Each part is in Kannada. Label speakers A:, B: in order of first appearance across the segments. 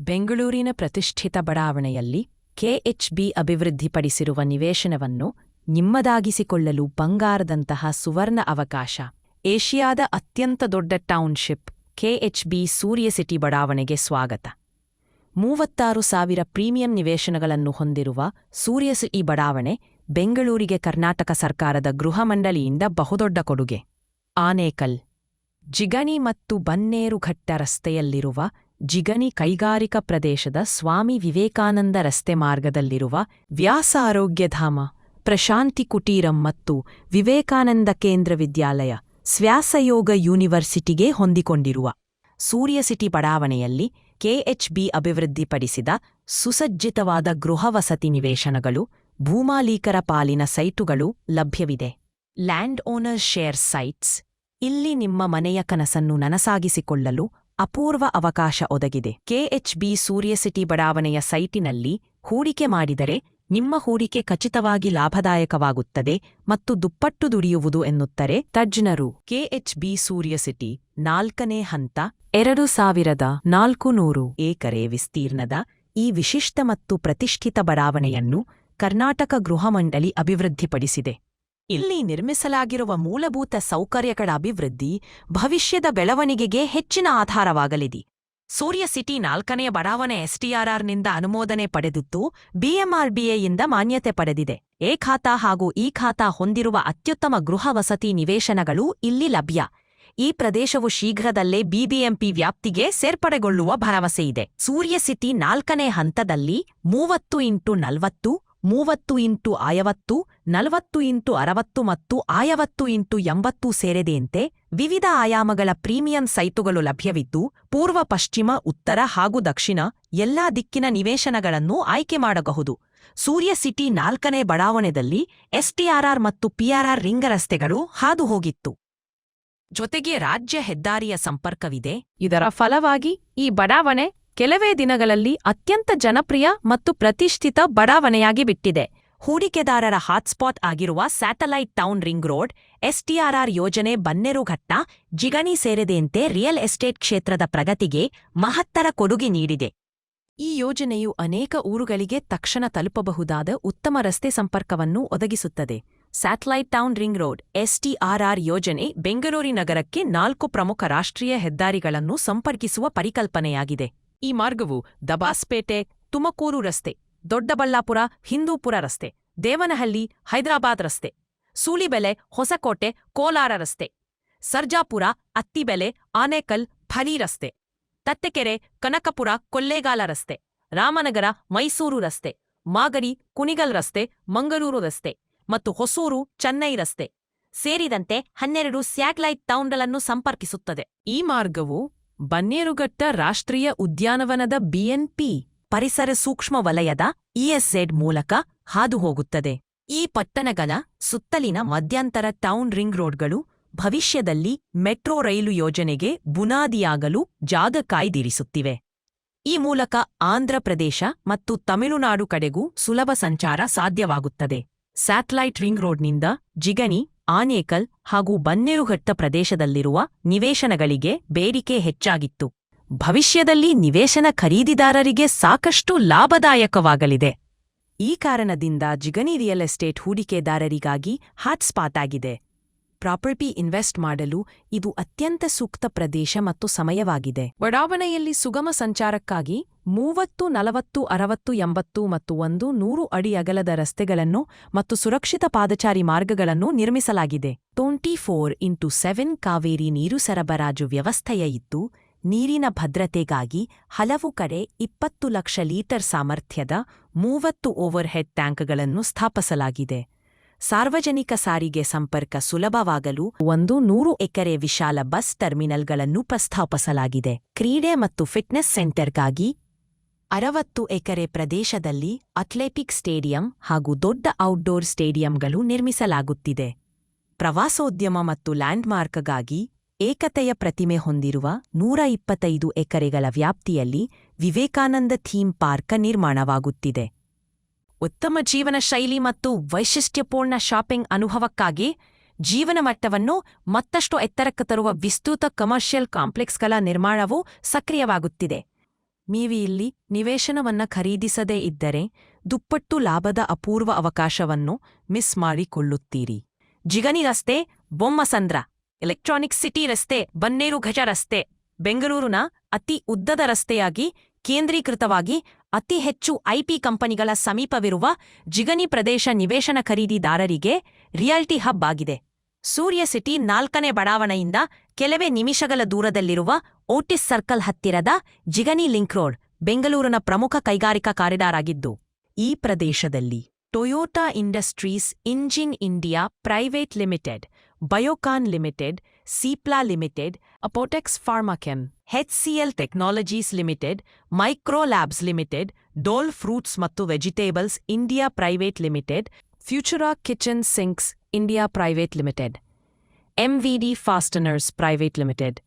A: ಬೆಂಗಳೂರಿನ ಪ್ರತಿಷ್ಠಿತ ಬಡಾವಣೆಯಲ್ಲಿ ಕೆಎಚ್ಬಿ ಅಭಿವೃದ್ಧಿಪಡಿಸಿರುವ ನಿವೇಶನವನ್ನು ನಿಮ್ಮದಾಗಿಸಿಕೊಳ್ಳಲು ಬಂಗಾರದಂತಹ ಸುವರ್ಣ ಅವಕಾಶ. ಏಷ್ಯಾದ ಅತ್ಯಂತ ದೊಡ್ಡ ಟೌನ್ಶಿಪ್, ಕೆಎಚ್ಬಿ ಸೂರ್ಯ ಸಿಟಿ ಬಡಾವಣೆಗೆ ಸ್ವಾಗತ. ಮೂವತ್ತಾರು ಸಾವಿರ ಪ್ರೀಮಿಯಂ ನಿವೇಶನಗಳನ್ನು ಹೊಂದಿರುವ ಸೂರ್ಯ ಸಿಟಿ ಬಡಾವಣೆ ಬೆಂಗಳೂರಿಗೆ ಕರ್ನಾಟಕ ಸರ್ಕಾರದ ಗೃಹ ಮಂಡಳಿಯಿಂದ ಬಹುದೊಡ್ಡ ಕೊಡುಗೆ. ಆನೇಕಲ್, ಜಿಗಣಿ ಮತ್ತು ಬನ್ನೇರುಘಟ್ಟ ರಸ್ತೆಯಲ್ಲಿರುವ ಜಿಗಣಿ ಕೈಗಾರಿಕಾ ಪ್ರದೇಶದ ಸ್ವಾಮಿ ವಿವೇಕಾನಂದ ರಸ್ತೆ ಮಾರ್ಗದಲ್ಲಿರುವ ವ್ಯಾಸ ಆರೋಗ್ಯಧಾಮ ಪ್ರಶಾಂತಿ ಕುಟೀರಂ ಮತ್ತು ವಿವೇಕಾನಂದ ಕೇಂದ್ರ ವಿದ್ಯಾಲಯ ಸ್ವ್ಯಾಸಯೋಗ ಯೂನಿವರ್ಸಿಟಿಗೆ ಹೊಂದಿಕೊಂಡಿರುವ ಸೂರ್ಯ ಸಿಟಿ ಬಡಾವಣೆಯಲ್ಲಿ ಕೆಎಚ್ಬಿ ಅಭಿವೃದ್ಧಿಪಡಿಸಿದ ಸುಸಜ್ಜಿತವಾದ ಗೃಹವಸತಿ ನಿವೇಶನಗಳು, ಭೂಮಾಲೀಕರ ಪಾಲಿನ ಸೈಟುಗಳು ಲಭ್ಯವಿದೆ. ಲ್ಯಾಂಡ್ ಓನರ್ ಶೇರ್ ಸೈಟ್ಸ್, ಇಲ್ಲಿ ನಿಮ್ಮ ಮನೆಯ ಕನಸನ್ನು ನನಸಾಗಿಸಿಕೊಳ್ಳಲು ಅಪೂರ್ವ ಅವಕಾಶ ಒದಗಿದೆ. ಕೆಎಚ್ಬಿ ಸೂರ್ಯ ಸಿಟಿ ಬಡಾವಣೆಯ ಸೈಟಿನಲ್ಲಿ ಹೂಡಿಕೆ ಮಾಡಿದರೆ ನಿಮ್ಮ ಹೂಡಿಕೆ ಖಚಿತವಾಗಿ ಲಾಭದಾಯಕವಾಗುತ್ತದೆ ಮತ್ತು ದುಪ್ಪಟ್ಟು ದುಡಿಯುವುದು ಎನ್ನುತ್ತರೆ ತಜ್ಞರು. ಕೆಎಚ್ಬಿ ಸೂರ್ಯ ಸಿಟಿ ನಾಲ್ಕನೇ ಹಂತ ಎರಡು ಸಾವಿರದ ನಾಲ್ಕು ನೂರು ಏಕರೆ ವಿಸ್ತೀರ್ಣದ ಈ ವಿಶಿಷ್ಟ ಮತ್ತು ಪ್ರತಿಷ್ಠಿತ ಬಡಾವಣೆಯನ್ನು ಕರ್ನಾಟಕ ಗೃಹ ಮಂಡಳಿ ಅಭಿವೃದ್ಧಿಪಡಿಸಿದೆ. ಇಲ್ಲಿ ನಿರ್ಮಿಸಲಾಗಿರುವ ಮೂಲಭೂತ ಸೌಕರ್ಯಗಳ ಅಭಿವೃದ್ಧಿ ಭವಿಷ್ಯದ ಬೆಳವಣಿಗೆಗೆ ಹೆಚ್ಚಿನ ಆಧಾರವಾಗಲಿದೆ. ಸೂರ್ಯ ಸಿಟಿ ನಾಲ್ಕನೆಯ ಬಡಾವಣೆ ಎಸ್ಟಿಆರ್ಆರ್ನಿಂದ ಅನುಮೋದನೆ ಪಡೆದಿದ್ದು ಬಿಎಂಆರ್ಬಿಎಯಿಂದ ಮಾನ್ಯತೆ ಪಡೆದಿದೆ. ಎ ಖಾತಾ ಹಾಗೂ ಇ ಖಾತಾ ಹೊಂದಿರುವ ಅತ್ಯುತ್ತಮ ಗೃಹ ವಸತಿ ನಿವೇಶನಗಳು ಇಲ್ಲಿ ಲಭ್ಯ. ಈ ಪ್ರದೇಶವು ಶೀಘ್ರದಲ್ಲೇ ಬಿಬಿಎಂಪಿ ವ್ಯಾಪ್ತಿಗೆ ಸೇರ್ಪಡೆಗೊಳ್ಳುವ ಭರವಸೆಯಿದೆ ಸೂರ್ಯ ಸಿಟಿ ನಾಲ್ಕನೇ ಹಂತದಲ್ಲಿ ಮೂವತ್ತು ಇಂಟು ನಲವತ್ತು ಮೂವತ್ತು ಇಂಟು ಆಯವತ್ತು ನಲವತ್ತು ಇಂಟು ಅರವತ್ತು ಮತ್ತು ಆಯವತ್ತು ಇಂಟು ಎಂಬತ್ತು ಸೇರಿದೆಯಂತೆ ವಿವಿಧ ಆಯಾಮಗಳ ಪ್ರೀಮಿಯಂ ಸೈಟುಗಳು ಲಭ್ಯವಿದ್ದು, ಪೂರ್ವ, ಪಶ್ಚಿಮ, ಉತ್ತರ ಹಾಗೂ ದಕ್ಷಿಣ ಎಲ್ಲಾ ದಿಕ್ಕಿನ ನಿವೇಶನಗಳನ್ನು ಆಯ್ಕೆ ಮಾಡಬಹುದು. ಸೂರ್ಯ ಸಿಟಿ ನಾಲ್ಕನೇ ಬಡಾವಣೆಯಲ್ಲಿ ಎಸ್ಟಿಆರ್ಆರ್ ಮತ್ತು ಪಿಆರ್ಆರ್ ರಿಂಗ ರಸ್ತೆಗಳು ಹಾದು ಹೋಗಿತ್ತು ಜೊತೆಗೆ ರಾಜ್ಯ ಹೆದ್ದಾರಿಯ ಸಂಪರ್ಕವಿದೆ. ಇದರ ಫಲವಾಗಿ ಈ ಬಡಾವಣೆ ಕೆಲವೇ ದಿನಗಳಲ್ಲಿ ಅತ್ಯಂತ ಜನಪ್ರಿಯ ಮತ್ತು ಪ್ರತಿಷ್ಠಿತ ಬಡಾವಣೆಯಾಗಿ ಬಿಟ್ಟಿದೆ. ಹೂಡಿಕೆದಾರರ ಹಾಟ್ಸ್ಪಾಟ್ ಆಗಿರುವ satellite town ring road STRR ಯೋಜನೆ ಬನ್ನೆರುಘಟ್ಟ ಜಿಗಣಿ ಸೇರಿದಂತೆ ರಿಯಲ್ ಎಸ್ಟೇಟ್ ಕ್ಷೇತ್ರದ ಪ್ರಗತಿಗೆ ಮಹತ್ತರ ಕೊಡುಗೆ ನೀಡಿದೆ. ಈ ಯೋಜನೆಯು ಅನೇಕ ಊರುಗಳಿಗೆ ತಕ್ಷಣ ತಲುಪಬಹುದಾದ ಉತ್ತಮ ರಸ್ತೆ ಸಂಪರ್ಕವನ್ನು ಒದಗಿಸುತ್ತದೆ. Satellite town ring road STRR ಯೋಜನೆ ಬೆಂಗಳೂರಿನಗರಕ್ಕೆ ನಾಲ್ಕು ಪ್ರಮುಖ ರಾಷ್ಟ್ರೀಯ ಹೆದ್ದಾರಿಗಳನ್ನು ಸಂಪರ್ಕಿಸುವ ಪರಿಕಲ್ಪನೆಯಾಗಿದೆ. ಈ ಮಾರ್ಗವು ದಬಾಸ್ಪೇಟೆ, ತುಮಕೂರು ರಸ್ತೆ, ದೊಡ್ಡಬಳ್ಳಾಪುರ, ಹಿಂದೂಪುರ ರಸ್ತೆ, ದೇವನಹಳ್ಳಿ, ಹೈದರಾಬಾದ್ ರಸ್ತೆ ಸೂಳಿಬೆಲೆ ಹೊಸಕೋಟೆ, ಕೋಲಾರ ರಸ್ತೆ, ಸರ್ಜಾಪುರ, ಅತ್ತಿಬೆಲೆ, ಆನೇಕಲ್, ಫಲಿ ರಸ್ತೆ, ತತ್ತೆಕೆರೆ, ಕನಕಪುರ, ಕೊಲ್ಲೇಗಾಲ ರಸ್ತೆ, ರಾಮನಗರ, ಮೈಸೂರು ರಸ್ತೆ ಮಾಗರಿ ಕುಣಿಗಲ್ ರಸ್ತೆ, ಮಂಗಳೂರು ರಸ್ತೆ ಮತ್ತು ಹೊಸೂರು, ಚೆನ್ನೈ ರಸ್ತೆ ಸೇರಿದಂತೆ ಹನ್ನೆರಡು ಸ್ಯಾಟಲೈಟ್ ಟೌನ್ಗಳನ್ನು ಸಂಪರ್ಕಿಸುತ್ತದೆ. ಈ ಮಾರ್ಗವು ಬನ್ನೇರುಘಟ್ಟ ರಾಷ್ಟ್ರೀಯ ಉದ್ಯಾನವನದ ಬಿಎನ್ಪಿ ಪರಿಸರ ಸೂಕ್ಷ್ಮ ವಲಯದ ಇಎಸ್ಎಡ್ ಮೂಲಕ ಹಾದುಹೋಗುತ್ತದೆ. ಈ ಪಟ್ಟಣಗಳ ಸುತ್ತಲಿನ ಮಧ್ಯಂತರ ಟೌನ್ ರಿಂಗ್ ರೋಡ್ಗಳು ಭವಿಷ್ಯದಲ್ಲಿ ಮೆಟ್ರೋ ರೈಲು ಯೋಜನೆಗೆ ಬುನಾದಿಯಾಗಲು ಜಾಗ ಕಾಯ್ದಿರಿಸುತ್ತಿವೆ. ಈ ಮೂಲಕ ಆಂಧ್ರಪ್ರದೇಶ ಮತ್ತು ತಮಿಳುನಾಡು ಕಡೆಗೂ ಸುಲಭ ಸಂಚಾರ ಸಾಧ್ಯವಾಗುತ್ತದೆ. ಸ್ಯಾಟಲೈಟ್ ರಿಂಗ್ ರೋಡ್ನಿಂದ ಜಿಗಣಿ ಆನೇಕಲ್ ಹಾಗೂ ಬನ್ನೇರುಘಟ್ಟ ಪ್ರದೇಶದಲ್ಲಿರುವ ನಿವೇಶನಗಳಿಗೆ ಬೇಡಿಕೆ ಹೆಚ್ಚಾಗಿತ್ತು. ಭವಿಷ್ಯದಲ್ಲಿ ನಿವೇಶನ ಖರೀದಿದಾರರಿಗೆ ಸಾಕಷ್ಟು ಲಾಭದಾಯಕವಾಗಲಿದೆ. ಈ ಕಾರಣದಿಂದ ಜಿಗಣಿ ರಿಯಲ್ ಎಸ್ಟೇಟ್ ಹೂಡಿಕೆದಾರರಿಗಾಗಿ ಹಾಟ್ಸ್ಪಾಟ್ ಆಗಿದೆ. ಪ್ರಾಪರ್ಟಿ ಇನ್ವೆಸ್ಟ್ ಮಾಡಲು ಇದು ಅತ್ಯಂತ ಸೂಕ್ತ ಪ್ರದೇಶ ಮತ್ತು ಸಮಯವಾಗಿದೆ. ಬಡಾವಣೆಯಲ್ಲಿ ಸುಗಮ ಸಂಚಾರಕ್ಕಾಗಿ ಮೂವತ್ತು, ನಲವತ್ತು, ಅರವತ್ತು, ಎಂಬತ್ತು ಮತ್ತು ಒಂದು, ನೂರು ಅಡಿ ಅಗಲದ ರಸ್ತೆಗಳನ್ನು ಮತ್ತು ಸುರಕ್ಷಿತ ಪಾದಚಾರಿ ಮಾರ್ಗಗಳನ್ನು ನಿರ್ಮಿಸಲಾಗಿದೆ. Twenty four into seven Kaveri ನೀರು ಸರಬರಾಜು ವ್ಯವಸ್ಥೆಯ ಇದ್ದು, ನೀರಿನ ಭದ್ರತೆಗಾಗಿ ಹಲವು ಕಡೆ ಇಪ್ಪತ್ತು ಲಕ್ಷ ಲೀಟರ್ ಸಾಮರ್ಥ್ಯದ ಮೂವತ್ತು ಓವರ್ಹೆಡ್ ಟ್ಯಾಂಕ್ಗಳನ್ನು ಸ್ಥಾಪಿಸಲಾಗಿದೆ. ಸಾರ್ವಜನಿಕ ಸಾರಿಗೆ ಸಂಪರ್ಕ ಸುಲಭವಾಗಲು ಒಂದು ನೂರು ಎಕರೆ ವಿಶಾಲ ಬಸ್ ಟರ್ಮಿನಲ್ಗಳನ್ನು ಪ್ರಸ್ತಾಪಿಸಲಾಗಿದೆ. ಕ್ರೀಡೆ ಮತ್ತು ಫಿಟ್ನೆಸ್ ಸೆಂಟರ್ಗಾಗಿ ಅರವತ್ತು ಎಕರೆ ಪ್ರದೇಶದಲ್ಲಿ ಅಥ್ಲೆಟಿಕ್ ಸ್ಟೇಡಿಯಂ ಹಾಗೂ ದೊಡ್ಡ ಔಟ್ಡೋರ್ ಸ್ಟೇಡಿಯಂಗಳು ನಿರ್ಮಿಸಲಾಗುತ್ತಿದೆ. ಪ್ರವಾಸೋದ್ಯಮ ಮತ್ತು ಲ್ಯಾಂಡ್ಮಾರ್ಕ್ಗಾಗಿ ಏಕತೆಯ ಪ್ರತಿಮೆ ಹೊಂದಿರುವ ನೂರ ಇಪ್ಪತ್ತೈದು ಎಕರೆಗಳ ವ್ಯಾಪ್ತಿಯಲ್ಲಿ ವಿವೇಕಾನಂದ ಥೀಮ್ ಪಾರ್ಕ್ ನಿರ್ಮಾಣವಾಗುತ್ತಿದೆ. ಉತ್ತಮ ಜೀವನ ಶೈಲಿ ಮತ್ತು ವೈಶಿಷ್ಟ್ಯಪೂರ್ಣ ಶಾಪಿಂಗ್ ಅನುಭವಕ್ಕಾಗಿ ಜೀವನ ಮಟ್ಟವನ್ನು ಮತ್ತಷ್ಟು ಎತ್ತರಕ್ಕೆ ತರುವ ವಿಸ್ತೃತ ಕಮರ್ಷಿಯಲ್ ಕಾಂಪ್ಲೆಕ್ಸ್ಗಳ ನಿರ್ಮಾಣವು ಸಕ್ರಿಯವಾಗುತ್ತಿದೆ. ನೀವು ಇಲ್ಲಿ ನಿವೇಶನವನ್ನ ಖರೀದಿಸದೇ ಇದ್ದರೆ ದುಪ್ಪಟ್ಟು ಲಾಭದ ಅಪೂರ್ವ ಅವಕಾಶವನ್ನು ಮಿಸ್ ಮಾಡಿಕೊಳ್ಳುತ್ತೀರಿ. ಜಿಗನಿ ರಸ್ತೆ, ಬೊಮ್ಮಸಂದ್ರ, ಎಲೆಕ್ಟ್ರಾನಿಕ್ ಸಿಟಿ ರಸ್ತೆ, ಬನ್ನೇರು ಘಜ ರಸ್ತೆ, ಬೆಂಗಳೂರಿನ ಅತಿ ಉದ್ದದ ರಸ್ತೆಯಾಗಿ ಕೇಂದ್ರೀಕೃತವಾಗಿ ಅತಿ ಹೆಚ್ಚು ಐಪಿ ಕಂಪನಿಗಳ ಸಮೀಪವಿರುವ ಜಿಗನಿ ಪ್ರದೇಶ ನಿವೇಶನ ಖರೀದಿದಾರರಿಗೆ ರಿಯಾಲ್ಟಿ ಹಬ್ ಆಗಿದೆ. ಸೂರ್ಯ ಸಿಟಿ ನಾಲ್ಕನೇ ಬಡಾವಣೆಯಿಂದ ಕೆಲವೇ ನಿಮಿಷಗಳ ದೂರದಲ್ಲಿರುವ ಓಟಿಸ್ ಸರ್ಕಲ್ ಹತ್ತಿರದ ಜಿಗನಿ ಲಿಂಕ್ ರೋಡ್, ಬೆಂಗಳೂರಿನ ಪ್ರಮುಖ ಕೈಗಾರಿಕಾ ಕಾರಿಡಾರ್ ಆಗಿದ್ದು ಈ ಪ್ರದೇಶದಲ್ಲಿ Toyota industries engine India private limited, Biocon limited, Cipla limited, Apotex Pharmachem HCL technologies limited micro labs limited Dole fruits ಮತ್ತು vegetables India private limited Futura kitchen sinks India private limited MVD fasteners private limited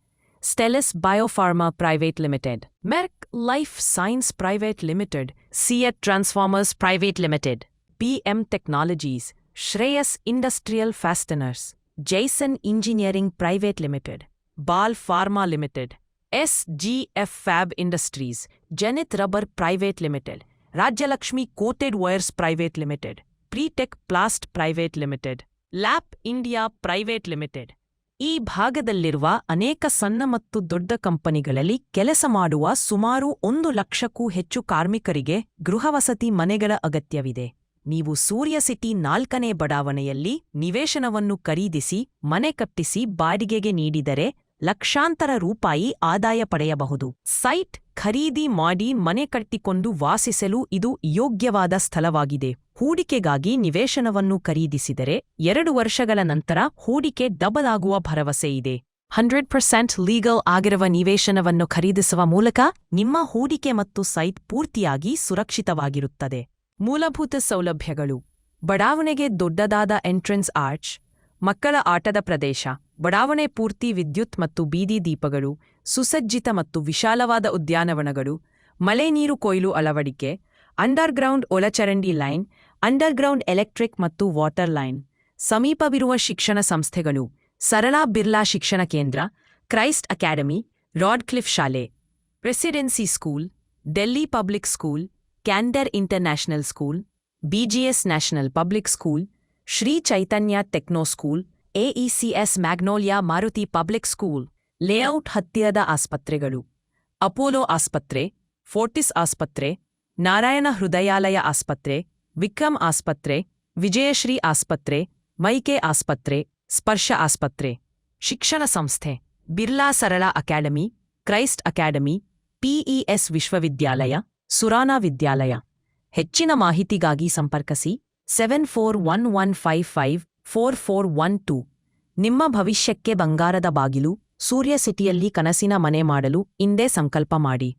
A: Stelis Biopharma private limited Merck life science private limited CET transformers private limited BM technologies Shreyas industrial fasteners Jaison engineering private limited ball pharma limited SGF fab industries, Zenith rubber private limited, Rajyalakshmi coated wires private limited, Pritech plast private limited, Lap India private limited. ಈ ಭಾಗದಲ್ಲಿರುವ ಅನೇಕ ಸಣ್ಣ ಮತ್ತು ದೊಡ್ಡ ಕಂಪನಿಗಳಲ್ಲಿ ಕೆಲಸ ಮಾಡುವ ಸುಮಾರು ಒಂದು ಲಕ್ಷಕ್ಕೂ ಹೆಚ್ಚು ಕಾರ್ಮಿಕರಿಗೆ ಗೃಹವಸತಿ ಮನೆಗಳ ಅಗತ್ಯವಿದೆ. ನೀವು ಸೂರ್ಯ ಸಿಟಿ ನಾಲ್ಕನೇ ಬಡಾವಣೆಯಲ್ಲಿ ನಿವೇಶನವನ್ನು ಖರೀದಿಸಿ, ಮನೆ ಕಟ್ಟಿಸಿ, ಬಾಡಿಗೆಗೆ ನೀಡಿದರೆ ಲಕ್ಷಾಂತರ ರೂಪಾಯಿ ಆದಾಯ ಪಡೆಯಬಹುದು. ಸೈಟ್ ಖರೀದಿ ಮಾಡಿ ಮನೆ ಕಟ್ಟಿಕೊಂಡು ವಾಸಿಸಲು ಇದು ಯೋಗ್ಯವಾದ ಸ್ಥಳವಾಗಿದೆ. ಹೂಡಿಕೆಗಾಗಿ ನಿವೇಶನವನ್ನು ಖರೀದಿಸಿದರೆ ಎರಡು ವರ್ಷಗಳ ನಂತರ ಹೂಡಿಕೆ ಡಬಲ್ ಆಗುವ ಭರವಸೆ ಇದೆ. ಹಂಡ್ರೆಡ್ ಪರ್ಸೆಂಟ್ ಲೀಗಲ್ ಆಗಿರುವ ನಿವೇಶನವನ್ನು ಖರೀದಿಸುವ ಮೂಲಕ ನಿಮ್ಮ ಹೂಡಿಕೆ ಮತ್ತು ಸೈಟ್ ಪೂರ್ತಿಯಾಗಿ ಸುರಕ್ಷಿತವಾಗಿರುತ್ತದೆ. ಮೂಲಭೂತ ಸೌಲಭ್ಯಗಳು. ಬಡಾವಣೆಗೆ ದೊಡ್ಡದಾದ ಎಂಟ್ರೆನ್ಸ್ ಆರ್ಚ್ ಮಕ್ಕಳ ಆಟದ ಪ್ರದೇಶ. ಬಡಾವಣೆ ಪೂರ್ತಿ ವಿದ್ಯುತ್ ಮತ್ತು ಬೀದಿ ದೀಪಗಳು, ಸುಸಜ್ಜಿತ ಮತ್ತು ವಿಶಾಲವಾದ ಉದ್ಯಾನವನಗಳು, ಮಳೆ ನೀರು ಕೊಯ್ಲು ಅಳವಡಿಕೆ, ಅಂಡರ್ಗ್ರೌಂಡ್ ಒಳಚರಂಡಿ ಲೈನ್, ಅಂಡರ್ಗ್ರೌಂಡ್ ಎಲೆಕ್ಟ್ರಿಕ್ ಮತ್ತು ವಾಟರ್ ಲೈನ್, ಸಮೀಪವಿರುವ ಶಿಕ್ಷಣ ಸಂಸ್ಥೆಗಳು, ಸರಳಾ ಬಿರ್ಲಾ ಶಿಕ್ಷಣ ಕೇಂದ್ರ, ಕ್ರೈಸ್ಟ್ ಅಕಾಡೆಮಿ, ರಾಡ್ಕ್ಲಿಫ್ ಶಾಲೆ presidency school, Delhi public school, Candor international school BGS national public school Shri Chaitanya techno school AECS Magnolia Maruti public school, layout ಹತ್ತಿರದ ಆಸ್ಪತ್ರೆಗಳು, ಅಪೋಲೋ ಆಸ್ಪತ್ರೆ, ಫೋರ್ಟಿಸ್ ಆಸ್ಪತ್ರೆ, ನಾರಾಯಣ ಹೃದಯಾಲಯ ಆಸ್ಪತ್ರೆ, ವಿಕ್ರಮ್ ಆಸ್ಪತ್ರೆ, ವಿಜಯಶ್ರೀ ಆಸ್ಪತ್ರೆ, ಮೈಕೆ ಆಸ್ಪತ್ರೆ, ಸ್ಪರ್ಶ ಆಸ್ಪತ್ರೆ, ಶಿಕ್ಷಣ ಸಂಸ್ಥೆ, ಬಿರ್ಲಾ ಸರಳ ಅಕಾಡೆಮಿ, ಕ್ರೈಸ್ಟ್ ಅಕಾಡೆಮಿ ಪಿಇಎಸ್ ವಿಶ್ವವಿದ್ಯಾಲಯ, ಸುರಾನಾ ವಿದ್ಯಾಲಯ. ಹೆಚ್ಚಿನ ಮಾಹಿತಿಗಾಗಿ ಸಂಪರ್ಕಿಸಿ. Seven four one one five five four four one two ನಿಮ್ಮ ಭವಿಷ್ಯಕ್ಕೆ ಬಂಗಾರದ ಬಾಗಿಲು, ಸೂರ್ಯ ಸಿಟಿಯಲ್ಲಿ ಕನಸಿನ ಮನೆ ಮಾಡಲು ಇಂದೇ ಸಂಕಲ್ಪ ಮಾಡಿ.